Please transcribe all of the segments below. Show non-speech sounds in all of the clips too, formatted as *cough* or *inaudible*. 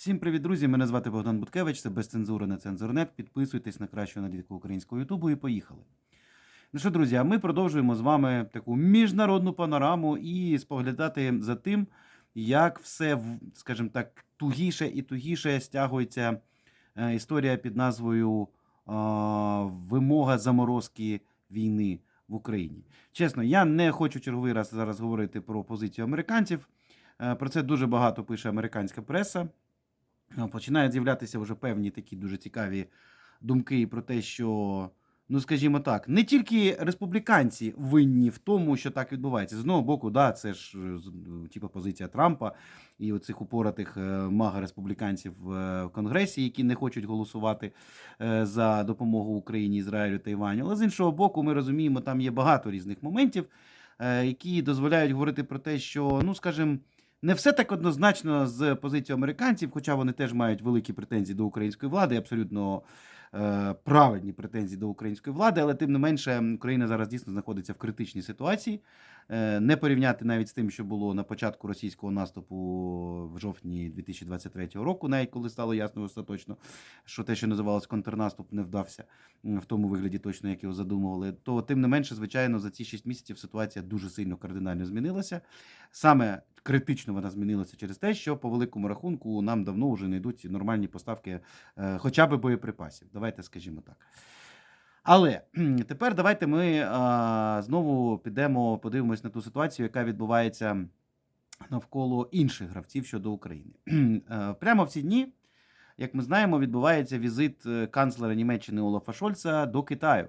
Всім привіт, друзі! Мене звати Богдан Буткевич, це без цензури на цензурнет. Підписуйтесь на кращу аналітику українського Ютубу і поїхали. Ну що, друзі, а ми продовжуємо з вами таку міжнародну панораму і споглядати за тим, як все, скажімо так, тугіше і тугіше стягується е, історія під назвою е, Вимога заморозки війни в Україні. Чесно, я не хочу черговий раз зараз говорити про позицію американців. Е, Про це дуже багато пише американська преса. Е, Починають з'являтися вже певні такі дуже цікаві думки про те, що, ну скажімо так, не тільки республіканці винні в тому, що так відбувається. З одного боку, да, це ж е, ну, типу позиція Трампа і оцих упоратих е, мага республіканців в Конгресі, які не хочуть голосувати за допомогу Україні, Ізраїлю та Іваню. Але з іншого боку, ми розуміємо, там є багато різних моментів, які дозволяють говорити про те, що, ну скажімо, не все так однозначно з позицією американців, хоча вони теж мають великі претензії до української влади, абсолютно е, праведні претензії до української влади, але тим не менше Україна зараз дійсно знаходиться в критичній ситуації. Е, не порівняти навіть з тим, що було на початку російського наступу в жовтні 2023 року, навіть коли стало ясно остаточно, що те, що називалось контрнаступ, не вдався в тому вигляді, точно як його задумували. То тим не менше, звичайно, за ці 6 місяців ситуація дуже сильно кардинально змінилася. Саме критично вона змінилася через те, що по великому рахунку нам давно вже не йдуть нормальні поставки, е, хоча б боєприпасів. Давайте скажімо так. Але тепер давайте ми а, знову підемо, подивимось на ту ситуацію, яка відбувається навколо інших гравців щодо України. Е, Прямо в ці дні, як ми знаємо, відбувається візит е, канцлера Німеччини Олафа Шольца до Китаю.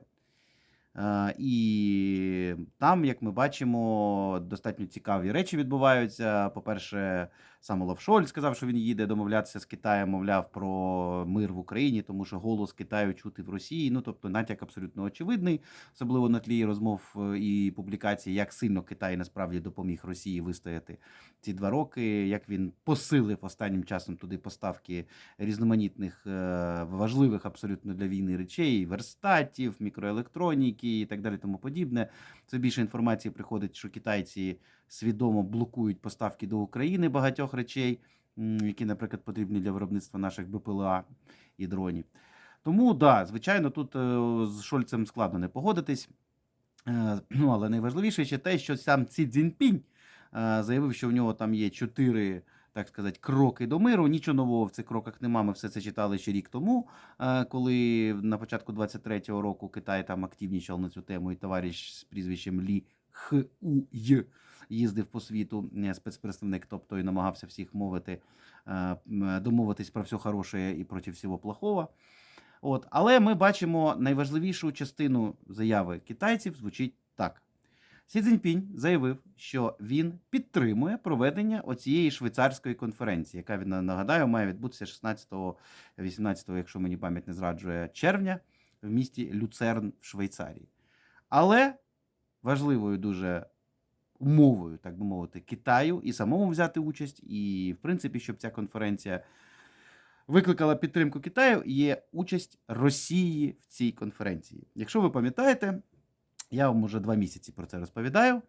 Е, І там, як ми бачимо, достатньо цікаві речі відбуваються. По-перше, сам Олаф Шольц сказав, що він їде домовлятися з Китаєм, мовляв, про мир в Україні, тому що голос Китаю чути в Росії. Ну тобто, натяк абсолютно очевидний, особливо на тлі розмов е, і публікацій, як сильно Китай насправді допоміг Росії вистояти ці два роки, як він посилив останнім часом туди поставки різноманітних е, важливих абсолютно для війни речей, верстатів, мікроелектроніки і так далі, тому подібне. Це більше інформації приходить, що китайці свідомо блокують поставки до України багатьох речей, які, наприклад, потрібні для виробництва наших БПЛА і дронів. Тому, да, звичайно, тут е, з Шольцем складно не погодитись. Е, Ну, але найважливіше ще те, що сам Ці Цзіньпінь е, заявив, що в нього там є чотири, так сказати, кроки до миру. Нічого нового в цих кроках нема. Ми все це читали ще рік тому, коли на початку 23-го року Китай там активнічав на цю тему, і товариш з прізвищем Лі Хуй їздив по світу, е, спецпредставник, тобто і намагався всіх мовити, е, домовитись про все хороше і проти всього плохого. От, але ми бачимо найважливішу частину заяви китайців звучить так. Сі Цзіньпінь заявив, що він підтримує проведення оцієї швейцарської конференції, яка він нагадаю має відбутися 16-18, якщо мені пам'ять не зраджує, червня в місті Люцерн в Швейцарії. Але важливою дуже умовою, так би мовити, Китаю і самому взяти участь, і, в принципі, щоб ця конференція викликала підтримку Китаю, є участь Росії в цій конференції. Якщо ви пам'ятаєте, я вам уже два місяці про це розповідаю.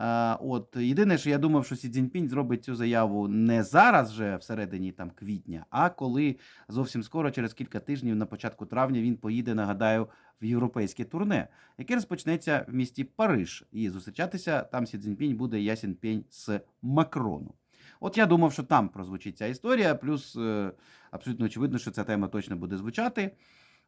А, От єдине, що я думав, що Сі Цзіньпінь зробить цю заяву не зараз, вже всередині там квітня, а коли зовсім скоро, через кілька тижнів, на початку травня, він поїде, нагадаю, в європейське турне, яке розпочнеться в місті Париж. І зустрічатися там Сі Цзіньпінь буде ясен пень з Макрону. От я думав, що там прозвучить ця історія, плюс е, абсолютно очевидно, що ця тема точно буде звучати.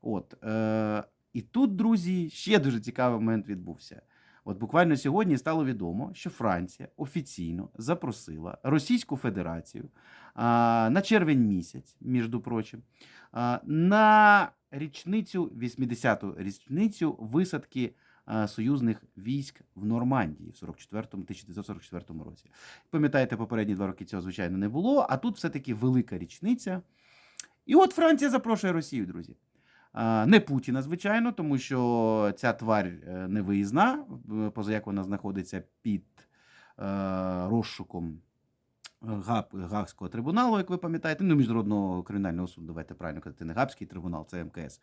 От, е, і тут, друзі, ще дуже цікавий момент відбувся. От буквально сьогодні стало відомо, що Франція офіційно запросила Російську Федерацію а, на червень місяць, між прочим, а, на річницю 80-ту річницю висадки союзних військ в Нормандії в 44-му, 1944 році. Пам'ятаєте, попередні два роки цього, звичайно, не було, а тут все-таки велика річниця. І от Франція запрошує Росію, друзі. Не Путіна, звичайно, тому що ця тварь е, не виїзна, е, поза як вона знаходиться під е, розшуком Гап, Гаагського трибуналу, як ви пам'ятаєте, ну, міжнародного кримінального суду, давайте правильно казати, не Гаагський трибунал, це МКС.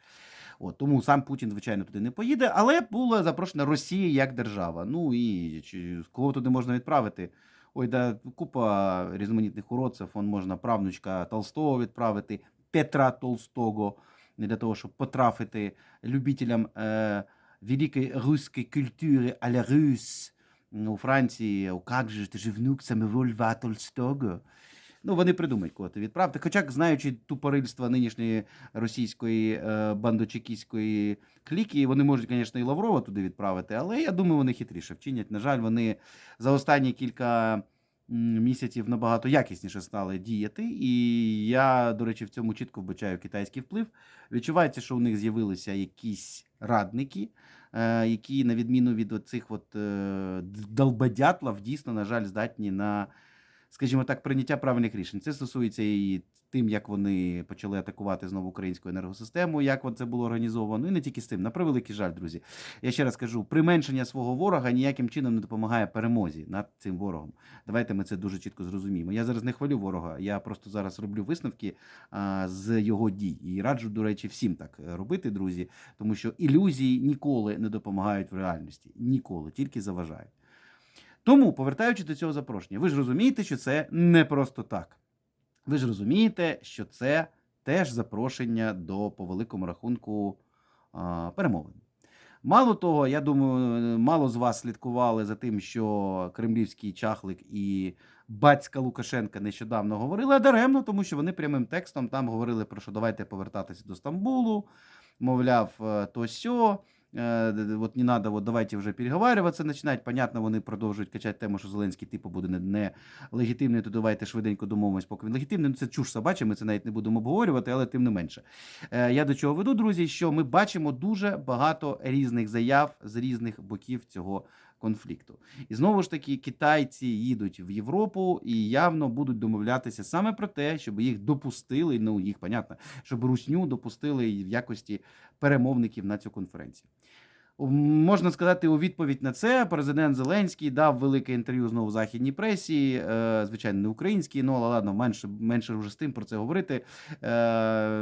От, тому сам Путін, звичайно, туди не поїде, але була запрошена Росія як держава. Ну і чи, кого туди можна відправити? Ой, да, купа різноманітних уродців. Он можна правнучка Толстого відправити, Петра Толстого, не для того, щоб потрафити любителям е, великої руської культури а la russe. Ну, У Франції, у как же ти ж внук Самуель Ва Толстого. Ну, вони придумають, кого ти відправити. Хоча, знаючи тупорильство нинішньої російської е, бандочекістської кліки, вони можуть, звісно, і Лаврова туди відправити, але я думаю, вони хитріше вчинять. На жаль, вони за останні кілька місяців набагато якісніше стали діяти. І я, до речі, в цьому чітко вбачаю китайський вплив. Відчувається, що у них з'явилися якісь радники, е, які, на відміну від оцих от е, дійсно, на жаль, здатні на скажімо так, прийняття правильних рішень. Це стосується і тим, як вони почали атакувати знову українську енергосистему, як це було організовано, і не тільки з тим. На превеликий жаль, друзі. Я ще раз кажу: применшення свого ворога ніяким чином не допомагає перемозі над цим ворогом. Давайте ми це дуже чітко зрозуміємо. Я зараз не хвалю ворога, я просто зараз роблю висновки а, з його дій. І раджу, до речі, всім так робити, друзі, тому що ілюзії ніколи не допомагають в реальності. Ніколи, тільки заважають. Тому, повертаючись до цього запрошення, ви ж розумієте, що це не просто так. Ви ж розумієте, що це теж запрошення до, по великому рахунку, перемовин. Мало того, я думаю, мало з вас слідкували за тим, що кремлівський чахлик і батька Лукашенка нещодавно говорили, а даремно, тому що вони прямим текстом там говорили про що давайте повертатися до Стамбулу, мовляв, е, то сьо. Е, д- д- От не надо, от давайте вже переговарюватися починати. Понятно, вони продовжують качати тему, що Зеленський типу буде не, не легітимний, то давайте швиденько домовимось, поки він легітимний. Ну, це чуш собача, ми це навіть не будемо обговорювати, але тим не менше. Е, Я до чого веду, друзі, що ми бачимо дуже багато різних заяв з різних боків цього конфлікту. І знову ж таки, китайці їдуть в Європу і явно будуть домовлятися саме про те, щоб їх допустили, ну їх понятно, щоб русню допустили в якості перемовників на цю конференцію. Можна сказати, у відповідь на це президент Зеленський дав велике інтерв'ю знову західній пресі, е, звичайно, не українській, ну але ладно, менше, менше вже з тим про це говорити. Е,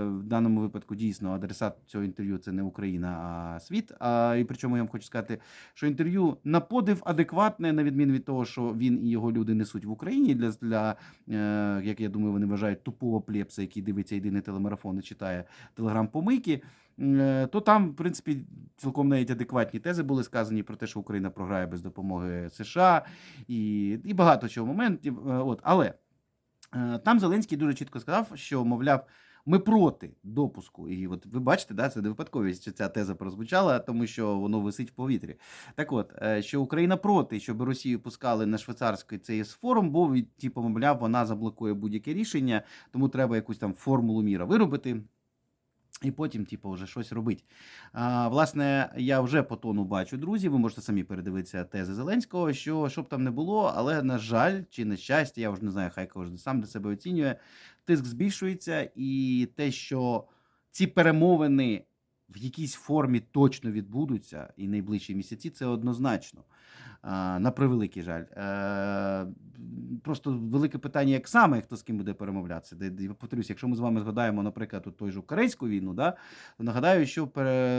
В даному випадку дійсно адресат цього інтерв'ю це не Україна, а світ. А, і причому я вам хочу сказати, що інтерв'ю на подив адекватне, на відміну від того, що він і його люди несуть в Україні для, для е, як я думаю, вони вважають тупого плепса, який дивиться єдиний телемарафон і читає телеграм-помийки. Е, то там, в принципі, цілком навіть адекватні тези були сказані про те, що Україна програє без допомоги США і, і багато чого моментів. Е, От, але е, там Зеленський дуже чітко сказав, що, мовляв, ми проти допуску. І от ви бачите, да, це не випадковість, що ця теза прозвучала, тому що воно висить в повітрі. Так от, що Україна проти, щоб Росію пускали на швейцарський цей форум, бо типу, мовляв, вона заблокує будь-яке рішення, тому треба якусь там формулу міра виробити. І потім, типу, вже щось робить. А, власне, я вже по тону бачу, друзі. Ви можете самі передивитися тези Зеленського, що щоб там не було, але на жаль, чи на щастя, я вже не знаю, хай кожен сам для себе оцінює. Тиск збільшується, і те, що ці перемовини в якійсь формі точно відбудуться і найближчі місяці, це однозначно. На превеликий жаль. Е, просто велике питання, як саме хто з ким буде перемовлятися. Де, повторюсь, якщо ми з вами згадаємо, наприклад, от той же корейську війну, да, то нагадаю, що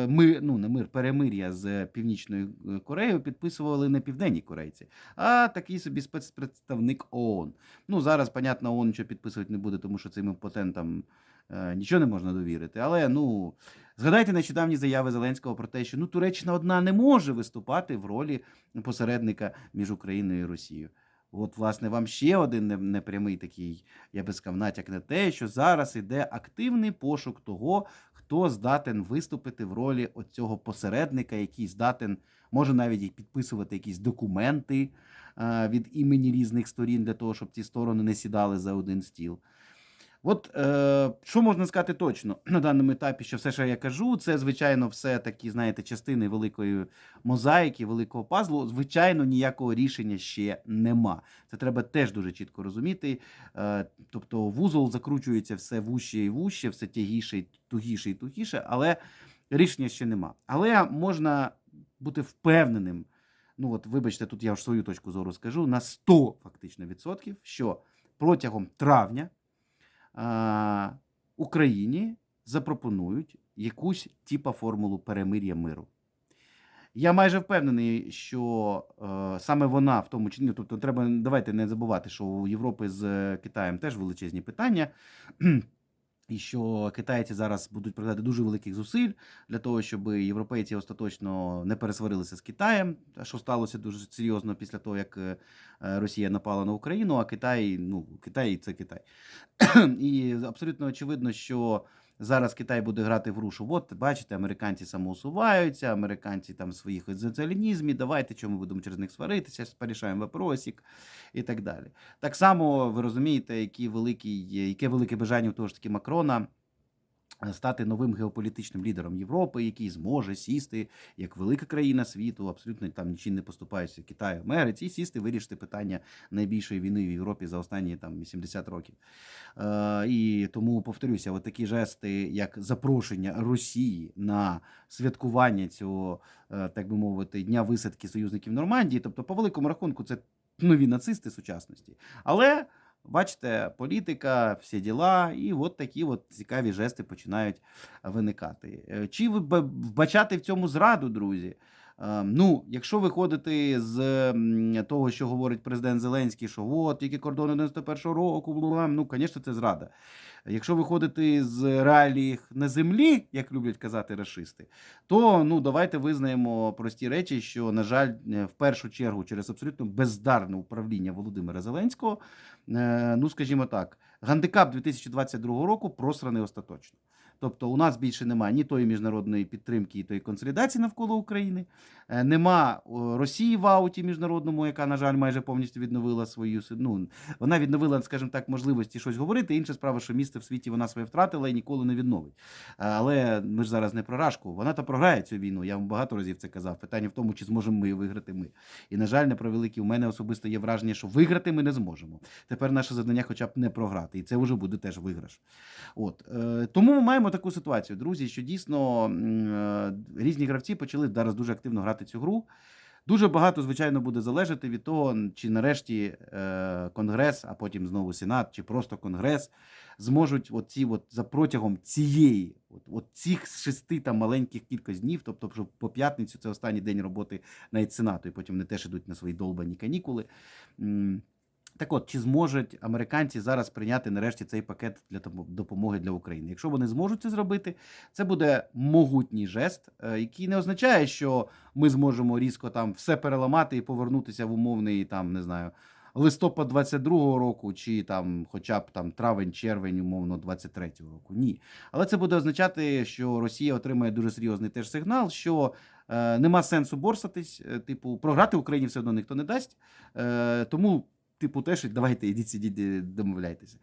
ми, ну, не мир, перемир'я з Північною е, Кореєю підписували не південні корейці, а такий собі спецпредставник ООН. Ну, зараз, понятно, ООН нічого підписувати не буде, тому що цим імпотентам е, нічого не можна довірити. Але ну. Згадайте нещодавні заяви Зеленського про те, що ну Туреччина одна не може виступати в ролі посередника між Україною і Росією. От, власне, вам ще один непрямий такий, я би сказав, натяк на те, що зараз іде активний пошук того, хто здатен виступити в ролі оцього посередника, який здатен, може навіть підписувати якісь документи а, від імені різних сторін для того, щоб ці сторони не сідали за один стіл. От е, що можна сказати точно *clears throat* на даному етапі, що все, що я кажу, це звичайно все такі, знаєте, частини великої мозаїки, великого пазлу. Звичайно, ніякого рішення ще нема. Це треба теж дуже чітко розуміти. Е, тобто вузол закручується все вуще і вуще, все тягіше, і тугіше і тугіше, але рішення ще нема. Але можна бути впевненим. Ну от, вибачте, тут я ж свою точку зору скажу на 100 фактично відсотків, що протягом травня Україні запропонують якусь типа формулу перемир'я миру. Я майже впевнений, що е, саме вона в тому числі, ну, тобто треба давайте не забувати, що у Європи з е, Китаєм теж величезні питання. І що китайці зараз будуть прикладати дуже великих зусиль для того, щоб європейці остаточно не пересварилися з Китаєм, що сталося дуже серйозно після того, як е, Росія напала на Україну, а Китай, ну Китай це Китай. *clears throat* І абсолютно очевидно, що зараз Китай буде грати в рушу. от бачите, американці самоусуваються, американці там своїх ізоціалінізмі, давайте чому ми будемо через них сваритися, порішаємо вопросик і так далі. Так само ви розумієте, які великі, яке велике бажання у того ж таки Макрона. Стати новим геополітичним лідером Європи, який зможе сісти як велика країна світу, абсолютно там нічим не поступаючи Китаю, Америці, і сісти, вирішити питання найбільшої війни в Європі за останні там 80 років. Е, і тому повторюся, от такі жести, як запрошення Росії на святкування цього, е, так би мовити, дня висадки союзників Нормандії, тобто, по великому рахунку, це нові нацисти сучасності. Але бачите, політика, всі діла, і от такі от цікаві жести починають виникати. Е, Чи вбачати в цьому зраду, друзі? Е, Ну, якщо виходити з того, що говорить президент Зеленський, що от тільки кордони 91-го року, бла-бла-бла, ну, звісно, це зрада. Якщо виходити з реалій на землі, як люблять казати расисти, то ну давайте визнаємо прості речі, що на жаль, е, в першу чергу через абсолютно бездарне управління Володимира Зеленського, е, ну скажімо так, гандикап 2022 року просраний остаточно. Тобто, у нас більше немає ні тої міжнародної підтримки, і тої консолідації навколо України, нема Росії в ауті міжнародному, яка, на жаль, майже повністю відновила свою ну, вона відновила, скажімо так, можливості щось говорити. Інша справа, що місце в світі вона своє втратила і ніколи не відновить. Е, Але ми ж зараз не про Рашку. Вона та програє цю війну. Я вам багато разів це казав. Питання в тому, чи зможемо ми виграти ми. І, на жаль, на превеликий, у мене особисто є враження, що виграти ми не зможемо. Тепер наше завдання хоча б не програти. І це вже буде теж виграш. От. Е, тому ми маємо таку ситуацію, друзі, що дійсно е, різні гравці почали зараз дуже активно грати цю гру. Дуже багато, звичайно, буде залежати від того, чи нарешті е, Конгрес, а потім знову Сенат, чи просто Конгрес зможуть оці от за протягом цієї, от, от цих шести там маленьких кількох днів, тобто що по п'ятницю це останній день роботи навіть Сенату, і потім вони теж ідуть на свої долбані канікули. Так от, чи зможуть американці зараз прийняти нарешті цей пакет для допомоги для України? Якщо вони зможуть це зробити, це буде могутній жест, е, який не означає, що ми зможемо різко там все переламати і повернутися в умовний там, не знаю, листопад 22-го року, чи там, хоча б там травень-червень, умовно, 23-го року. Ні. Але це буде означати, що Росія отримає дуже серйозний теж сигнал, що е, нема сенсу борсатись, е, типу, програти Україні все одно ніхто не дасть. Тому. Типу, теж давайте ідіть сидіть, домовляйтеся.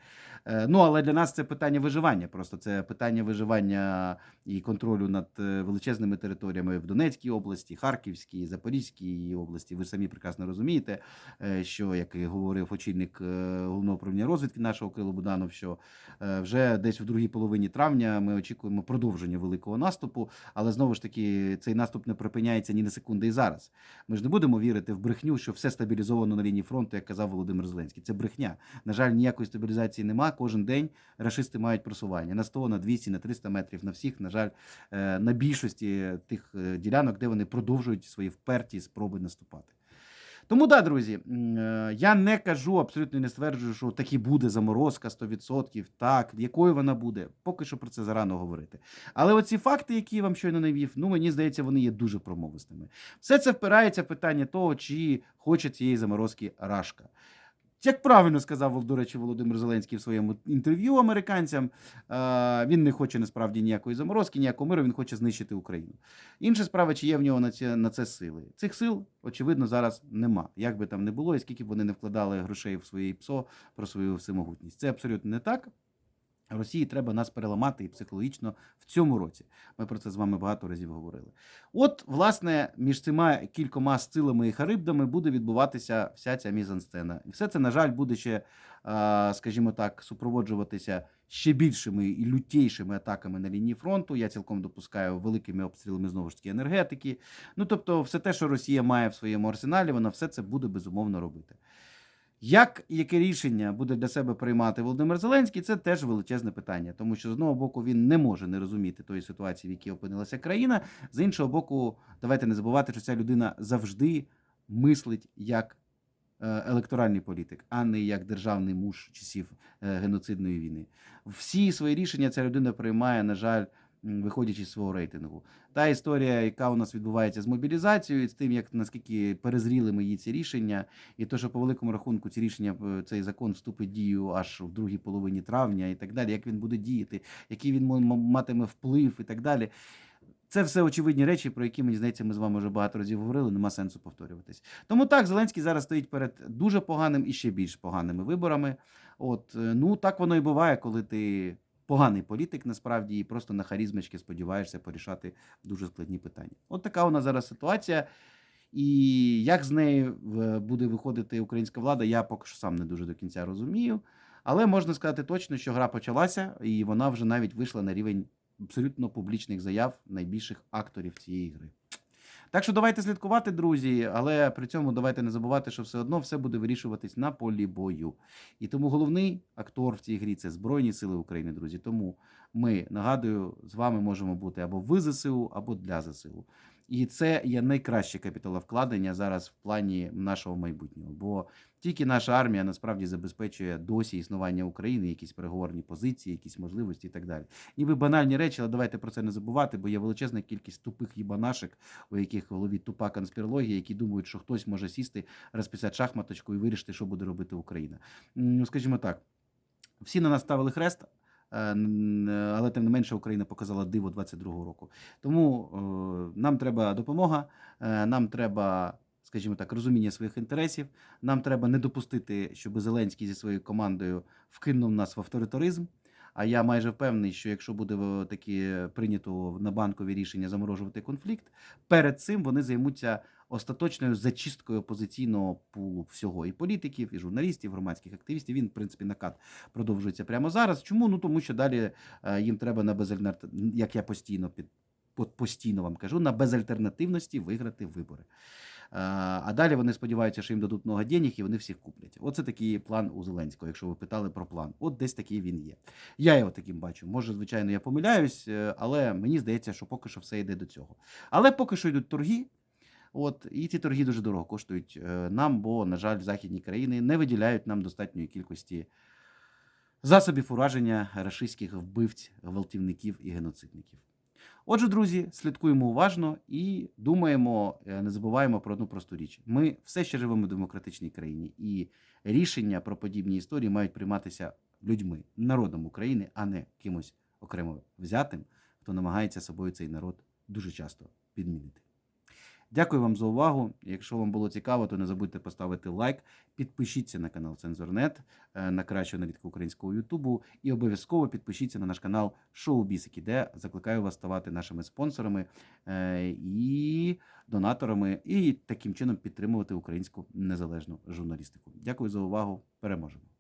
Е, Ну, але для нас це питання виживання. Просто це питання виживання і контролю над е, величезними територіями в Донецькій області, Харківській, Запорізькій області. Ви самі прекрасно розумієте, е, що як говорив очільник головного управління розвідки нашого Кирило Буданов, що вже десь у другій половині травня ми очікуємо продовження великого наступу. Але знову ж таки, цей наступ не припиняється ні на секунди і зараз. Ми ж не будемо вірити в брехню, що все стабілізовано на лінії фронту, як казав Володимир Зеленський. Це брехня. На жаль, ніякої стабілізації нема. Кожен день рашисти мають просування на 100, на 200, на 300 метрів. На всіх, на жаль, е, на більшості тих е, ділянок, де вони продовжують свої вперті спроби наступати. Тому да, друзі, е, я не кажу, абсолютно не стверджую, що таки буде заморозка 100%. Так, якою вона буде, поки що про це зарано говорити. Але оці факти, які я вам щойно навів, ну мені здається, вони є дуже промовистими. Все це впирається в питання того, чи хоче цієї заморозки Рашка. Як правильно сказав, до речі, Володимир Зеленський в своєму інтерв'ю американцям, е, він не хоче насправді ніякої заморозки, ніякого миру, він хоче знищити Україну. Інша справа, чи є в нього на це, на це сили. Цих сил, очевидно, зараз нема. Як би там не було, і скільки б вони не вкладали грошей в своє ПСО про свою всемогутність. Це абсолютно не так. Росії треба нас переламати і психологічно в цьому році. Ми про це з вами багато разів говорили. От, власне, між цими кількома сцилами і харибдами буде відбуватися вся ця мізансцена. І все це, на жаль, буде ще, скажімо так, супроводжуватися ще більшими і лютейшими атаками на лінії фронту. Я цілком допускаю великими обстрілами знову ж таки енергетики. Ну тобто, все те, що Росія має в своєму арсеналі, вона все це буде безумовно робити. Як яке рішення буде для себе приймати Володимир Зеленський, це теж величезне питання, тому що з одного боку він не може не розуміти тої ситуації, в якій опинилася країна. З іншого боку, давайте не забувати, що ця людина завжди мислить як е, електоральний політик, а не як державний муж часів е, геноцидної війни. Всі свої рішення ця людина приймає, на жаль, виходячи з свого рейтингу. Та історія, яка у нас відбувається з мобілізацією, з тим, як наскільки перезріли її ці рішення, і то, що по великому рахунку ці рішення, е, цей закон вступить в дію аж в другій половині травня і так далі, як він буде діяти, який він матиме вплив і так далі. Це все очевидні речі, про які, мені здається, ми з вами вже багато разів говорили, нема сенсу повторюватись. Тому так, Зеленський зараз стоїть перед дуже поганим і ще більш поганими виборами. От, е, ну так воно і буває, коли ти поганий політик, насправді, і просто на харізмочки сподіваєшся порішати дуже складні питання. От така у нас зараз ситуація. І як з неї буде виходити українська влада, я поки що сам не дуже до кінця розумію. Але можна сказати точно, що гра почалася, і вона вже навіть вийшла на рівень абсолютно публічних заяв найбільших акторів цієї гри. Так що давайте слідкувати, друзі, але при цьому давайте не забувати, що все одно все буде вирішуватись на полі бою. І тому головний актор в цій грі це Збройні Сили України, друзі. Тому ми нагадую, з вами можемо бути або в ЗСУ, або для ЗСУ. І це є найкраще капіталовкладення зараз в плані нашого майбутнього. Бо тільки наша армія насправді забезпечує досі існування України, якісь переговорні позиції, якісь можливості і так далі. Ніби банальні речі, але давайте про це не забувати, бо є величезна кількість тупих їбанашек, у яких в голові тупа конспірологія, які думають, що хтось може сісти, розписати шахматочку і вирішити, що буде робити Україна. Ну, скажімо так, всі на нас ставили хрест. Е, Але тим не менше Україна показала диво 22-го року. Тому е, нам треба допомога, е, нам треба, скажімо так, розуміння своїх інтересів. Нам треба не допустити, щоб Зеленський зі своєю командою вкинув нас в авторитаризм. А я майже впевнений, що якщо буде таки прийнято на банкові рішення заморожувати конфлікт, перед цим вони займуться остаточною зачисткою опозиційного пулу всього і політиків, і журналістів, і громадських активістів. Він, в принципі, накат продовжується прямо зараз. Чому? Ну тому що далі е, їм треба на безальтернат... як я постійно під постійно вам кажу, на безальтернативності виграти вибори. Е, А далі вони сподіваються, що їм дадуть много денег і вони всіх куплять. Оце такий план у Зеленського, якщо ви питали про план. От десь такий він є. Я його таким бачу. Може, звичайно, я помиляюсь, е, але мені здається, що поки що все йде до цього. Але поки що йдуть торги. От, і ці торги дуже дорого коштують е, нам, бо, на жаль, західні країни не виділяють нам достатньої кількості засобів ураження рашистських вбивць, гвалтівників і геноцидників. Отже, друзі, слідкуємо уважно і думаємо, е, не забуваємо про одну просту річ. Ми все ще живемо в демократичній країні, і рішення про подібні історії мають прийматися людьми, народом України, а не кимось окремо взятим, хто намагається собою цей народ дуже часто підмінити. Дякую вам за увагу. Якщо вам було цікаво, то не забудьте поставити лайк, підпишіться на канал Цензорнет, е, на кращу аналітику українського Ютубу, і обов'язково підпишіться на наш канал Шоу Бісики, де закликаю вас ставати нашими спонсорами е, і донаторами, і таким чином підтримувати українську незалежну журналістику. Дякую за увагу. Переможемо.